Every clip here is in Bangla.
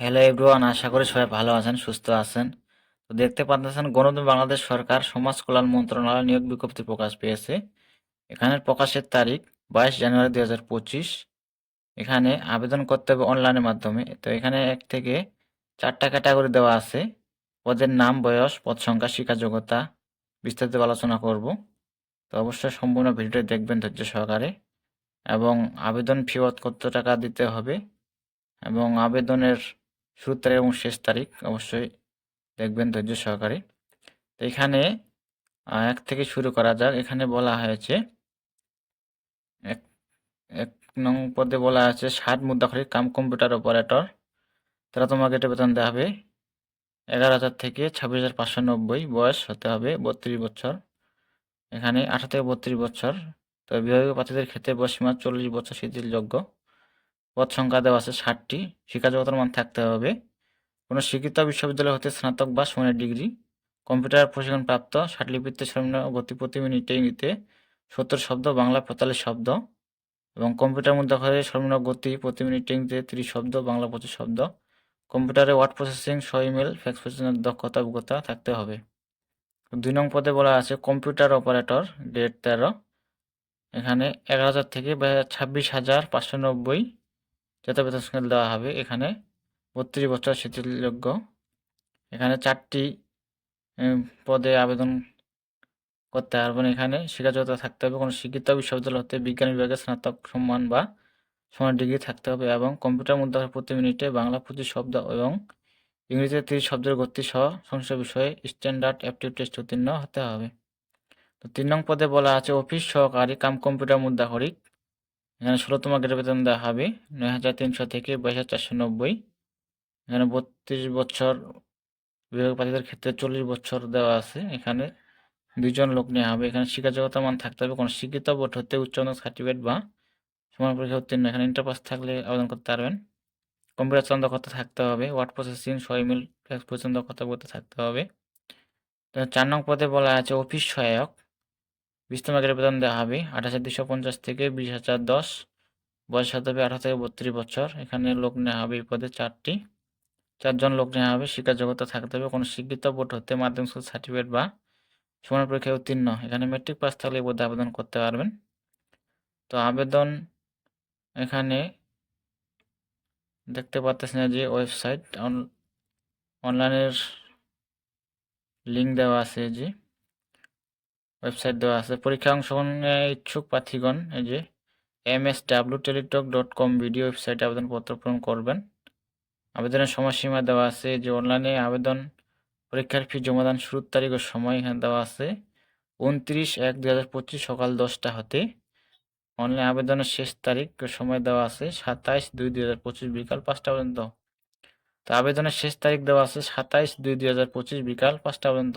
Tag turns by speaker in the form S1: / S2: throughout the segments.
S1: হ্যালো এভরিওয়ান আশা করি সবাই ভালো আছেন, সুস্থ আছেন। তো দেখতে পাচ্ছেন, গণতন্ত্র বাংলাদেশ সরকার সমাজ কল্যাণ মন্ত্রণালয় নিয়োগ বিজ্ঞপ্তি প্রকাশ পেয়েছে। এখানের প্রকাশের তারিখ বাইশ জানুয়ারি দুই হাজার পঁচিশ। এখানে আবেদন করতে হবে অনলাইনের মাধ্যমে। তো এখানে এক থেকে চারটা ক্যাটাগরি দেওয়া আছে। পদের নাম, বয়স, পদ সংখ্যা, শিক্ষা যোগ্যতা বিস্তারিত আলোচনা করব। তো অবশ্যই সম্পূর্ণ ভিডিওটি দেখবেন ধৈর্য সহকারে। এবং আবেদন ফি কত টাকা দিতে হবে? এবং আবেদনের শুরু তারিখ এবং শেষ তারিখ অবশ্যই দেখবেন ধৈর্য সহকারে। তো এখানে এক থেকে শুরু করা যাক। এখানে বলা হয়েছে, এক এক নং পদে বলা আছে, ষাট মুদ্রাখরি কাম কম্পিউটার অপারেটর। তারা তোমাকে এটা বেতন দেওয়া হবে এগারো হাজার থেকে ছাব্বিশ হাজার পাঁচশো নব্বই বয়স হতে হবে বত্রিশ বছর। এখানে আঠারো থেকে বত্রিশ বছর। তো বিভাগীয় প্রার্থীদের ক্ষেত্রে বয়সীমা চল্লিশ বছর শিথিলযোগ্য। পদ সংখ্যা দেওয়া আছে ষাটটি। শিক্ষাযোগ্যতার মান থাকতে হবে। কোনো স্বীকৃত বিশ্ববিদ্যালয় হতে স্নাতক বা সমানের ডিগ্রি। কম্পিউটার প্রশিক্ষণপ্রাপ্ত ষাটলিপিতে সর্বনিম্ন গতি প্রতি মিনিটে ইংরেজিতে সত্তর শব্দ, বাংলা পঁয়তাল্লিশ শব্দ এবং কম্পিউটার মধ্যে হয় সর্বনিম্ন গতি প্রতি মিনিটে ইংরেজিতে তিরিশ শব্দ, বাংলা পঁচিশ শব্দ। কম্পিউটারে ওয়ার্ড প্রসেসিং, সহ ইমেল, ফ্যাক্স প্রসেসিংয়ের দক্ষতা, অভিজ্ঞতা থাকতে হবে। দুই নং পদে বলা আছে কম্পিউটার অপারেটর গ্রেড তেরো। এখানে এগারো হাজার থেকে ছাব্বিশ হাজার পাঁচশো নব্বই বেতন স্কেল দেওয়া হবে। এখানে বত্রিশ বছর শিথিলযোগ্য এখানে চারটি পদে আবেদন করতে পারবেন এখানে শিক্ষাযোগ্যতা থাকতে হবে। কোনো শিক্ষিত বিশ্ববিদ্যালয় হতে বিজ্ঞান বিভাগে স্নাতক সম্মান বা সমান ডিগ্রি থাকতে হবে এবং কম্পিউটার মধ্যে প্রতি মিনিটে বাংলা পঁচিশ শব্দ এবং ইংরেজিতে তিরিশ শব্দের গতি সহ সংশ্লিষ্ট বিষয়ে স্ট্যান্ডার্ড অ্যাপটিউড টেস্ট উত্তীর্ণ হতে হবে। তো তিন নং পদে বলা আছে, অফিস সহকারী কাম কম্পিউটার মুদ্রাহরিক এখানে ষোলোতম গ্রেড বেতন দেওয়া হবে নয় হাজার তিনশো থেকে বাইশ হাজার চারশো নব্বই। এখানে বত্রিশ বছর বিভাগ প্রার্থীদের ক্ষেত্রে চল্লিশ বছর দেওয়া আছে। এখানে দুজন লোক নেওয়া হবে। এখানে শিক্ষাযোগ্যতা মান থাকতে হবে। কোনো শিক্ষিত বোর্ড হতে উচ্চ সার্টিফিকেট বা সমান পরীক্ষা উত্তীর্ণ। এখানে ইন্টার পাস থাকলে আবেদন করতে পারবেন। কম্পিউটার চালানো দক্ষতা থাকতে হবে। ওয়ার্ড প্রসেসিং ছয় মিল ফ্যাক্স পর্যন্ত কথা বলতে থাকতে হবে। চার নং পদে বলা আছে, অফিস সহায়ক বিস্তম আগে বেতন দেওয়া হবে। আঠাশ হাজার দুশো পঞ্চাশ থেকে বিশ হাজার দশ। বয়স হতে হবে আঠারো থেকে বত্রিশ বছর। এখানে লোক নেওয়া হবে এই পদে চারটি। চারজন লোক নেওয়া হবে। শিক্ষা যোগ্যতা থাকতে হবে। কোনো শিক্ষিত বোর্ড হতে মাধ্যমিক স্কুল সার্টিফিকেট বা সমান পরীক্ষায় উত্তীর্ণ। এখানে মেট্রিক পাস থাকলে এই পদে আবেদন করতে পারবেন। তো আবেদন এখানে দেখতে পাচ্ছেন যে ওয়েবসাইট অনলাইনের লিঙ্ক দেওয়া আছে যে ওয়েবসাইট দেওয়া আছে। পরীক্ষা অংশগ্রহণে ইচ্ছুক প্রার্থীগণ, এই যে M S W Teletalk dot com video ওয়েবসাইটে আবেদনপত্র পূরণ করবেন। আবেদনের সময়সীমা দেওয়া আছে যে অনলাইনে আবেদন পরীক্ষার ফি জমাদান শুরুর তারিখ ও সময় এখানে দেওয়া আছে। উনত্রিশ এক দুই হাজার পঁচিশ সকাল দশটা হতে। অনলাইন আবেদনের শেষ তারিখ সময় দেওয়া আছে, সাতাইশ দুই দুই হাজার পঁচিশ বিকাল পাঁচটা পর্যন্ত। তো আবেদনের শেষ তারিখ দেওয়া আছে, সাতাইশ দুই দুই হাজার পঁচিশ বিকাল পাঁচটা পর্যন্ত।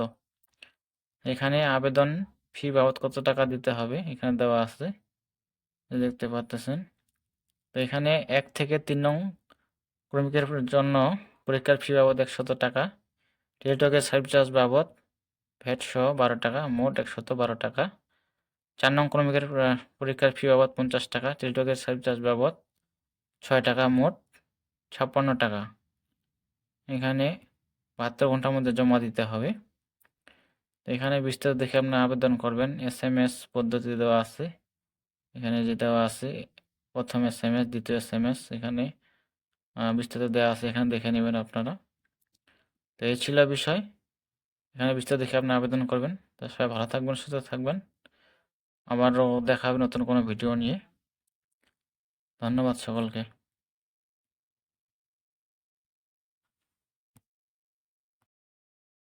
S1: এখানে আবেদন ফি বাবদ কত টাকা দিতে হবে? এখানে দেওয়া আছে, দেখতে পাচ্ছেন। তো এখানে এক থেকে তিন নং ক্রমিকের জন্য পরীক্ষার ফি বাবদ একশত টাকা, টেলিটকের সার্ভিস চার্জ বাবদ ভ্যাট সহ বারো টাকা, মোট একশত বারো টাকা। চার নং ক্রমিকের পরীক্ষার ফি বাবদ পঞ্চাশ টাকা, টেলিটকের সার্ভিস চার্জ বাবদ ছয় টাকা, মোট ছাপ্পান্ন টাকা। এখানে বাহাত্তর ঘণ্টার মধ্যে জমা দিতে হবে। এখানে বিস্তারিত দেখে আপনি আবেদন করবেন। এস এম এস পদ্ধতি দেওয়া আছে। এখানে যে দেওয়া আছে, প্রথম এস এম এস, দ্বিতীয় এস এম এস, এখানে বিস্তারিত দেওয়া আছে। এখানে দেখে নেবেন আপনারা। তো এই ছিল বিষয়। এখানে বিস্তারিত দেখে আপনি আবেদন করবেন। তো সবাই ভালো থাকবেন, সুস্থ থাকবেন। আবারও দেখা হবে নতুন কোনো ভিডিও নিয়ে। ধন্যবাদ সকলকে।